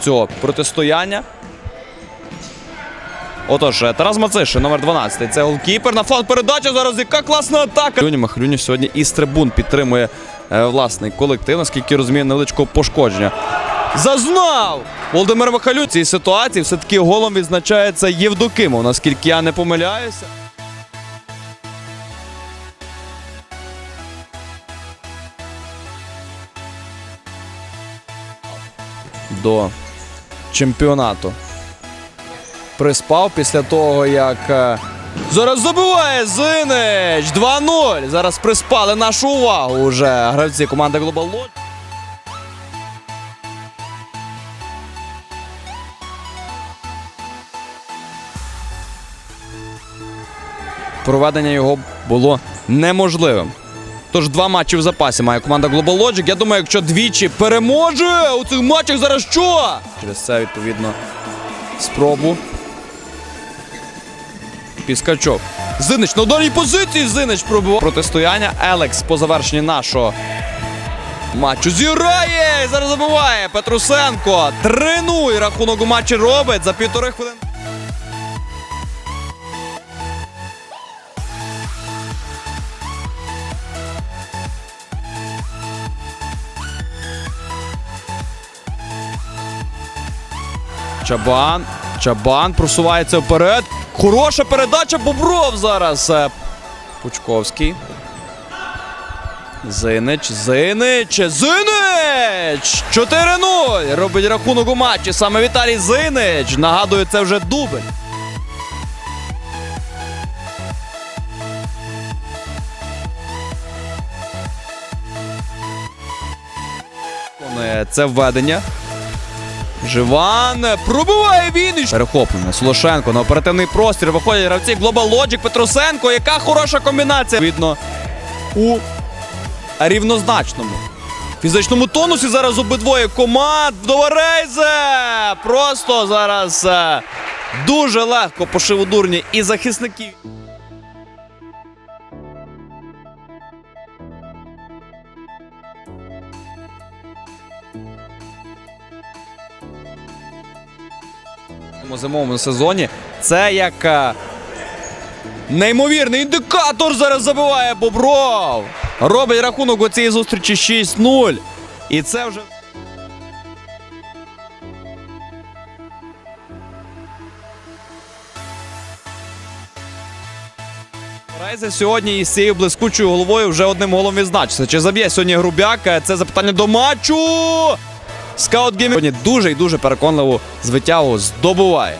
цього протистояння. Отож, е, Тарас Мацишин, номер 12. Це голкіпер. На фланг передача зараз. Яка класна атака. Люні Махлюні сьогодні із трибун підтримує е, власний колектив, наскільки розуміє, невеличкого пошкодження. Зазнав! Володимир Михайлю в цій ситуації все-таки голом відзначається Євдокимов, наскільки я не помиляюся. До чемпіонату. Приспав після того, як. е, Зараз забиває Зинич! 2-0. Зараз приспали нашу увагу вже гравці команди Global Lodge. Проведення його було неможливим. Тож два матчі в запасі має команда Global Logic. Я думаю, якщо двічі переможе у цих матчах зараз що? Через це відповідно спробу. Піскачов. Зинич на ударній позиції. Зинич пробував. Протистояння. Елекс по завершенні нашого матчу зіграє. Зараз забиває Петрусенко. 3-0 рахунок у матчі робить за півтори хвилини. Чабан. Чабан просувається вперед. Хороша передача Бобров зараз. Е, Пучковський. Зинич, Зинич, Зинич! 4-0. Робить рахунок у матчі. Саме Віталій Зинич. Нагадую, це вже дубль. Це введення. Живан пробиває він. Перехоплення. Солошенко на оперативний простір. Виходять гравці Global Logic Петросенко. Яка хороша комбінація. Видно у рівнозначному. Фізичному тонусі зараз обидвоє команд. Вдоворейзе! Просто зараз е, дуже легко по шиводурні і захисників. Зимовому сезоні. Це як е, неймовірний індикатор зараз забиває Бобров. Робить рахунок у цій зустрічі 6-0. І це вже. Рейзе сьогодні із цією блискучою головою вже одним голом відзначиться. Чи заб'є сьогодні Грубяк? Це запитання до матчу. Скаут Геймінг дуже і дуже переконливу звитягу здобуває.